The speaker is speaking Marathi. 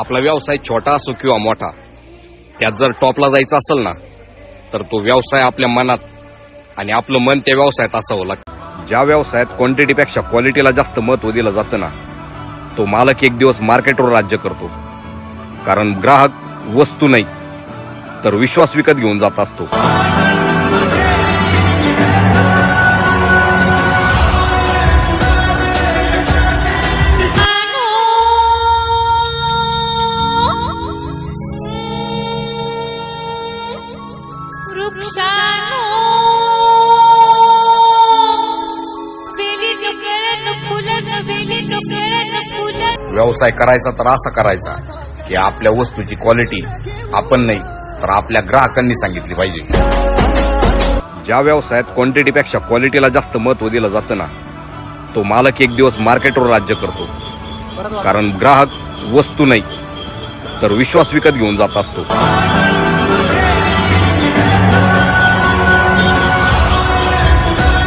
आपला व्यवसाय छोटा असो किंवा मोठा त्यात जर टॉपला जायचं असेल ना तर तो व्यवसाय आपल्या मनात आणि आपलं मन त्या व्यवसायात असावं लागतं. ज्या व्यवसायात क्वांटिटीपेक्षा क्वालिटीला जास्त महत्त्व दिलं जातं ना तो मालक एक दिवस मार्केटवर राज्य करतो. कारण ग्राहक वस्तू नाही तर विश्वास विकत घेऊन जात असतो. वृक्षानो व्यवसाय करायचा तर असा करायचा की आपल्या वस्तूची क्वालिटी आपण नाही तर आपल्या ग्राहकांनी सांगितली पाहिजे. ज्या व्यवसायात क्वांटिटीपेक्षा क्वालिटीला जास्त महत्त्व दिलं जातं ना तो मालक एक दिवस मार्केटवर राज्य करतो. कारण ग्राहक वस्तू नाही तर विश्वास विकत घेऊन जात असतो.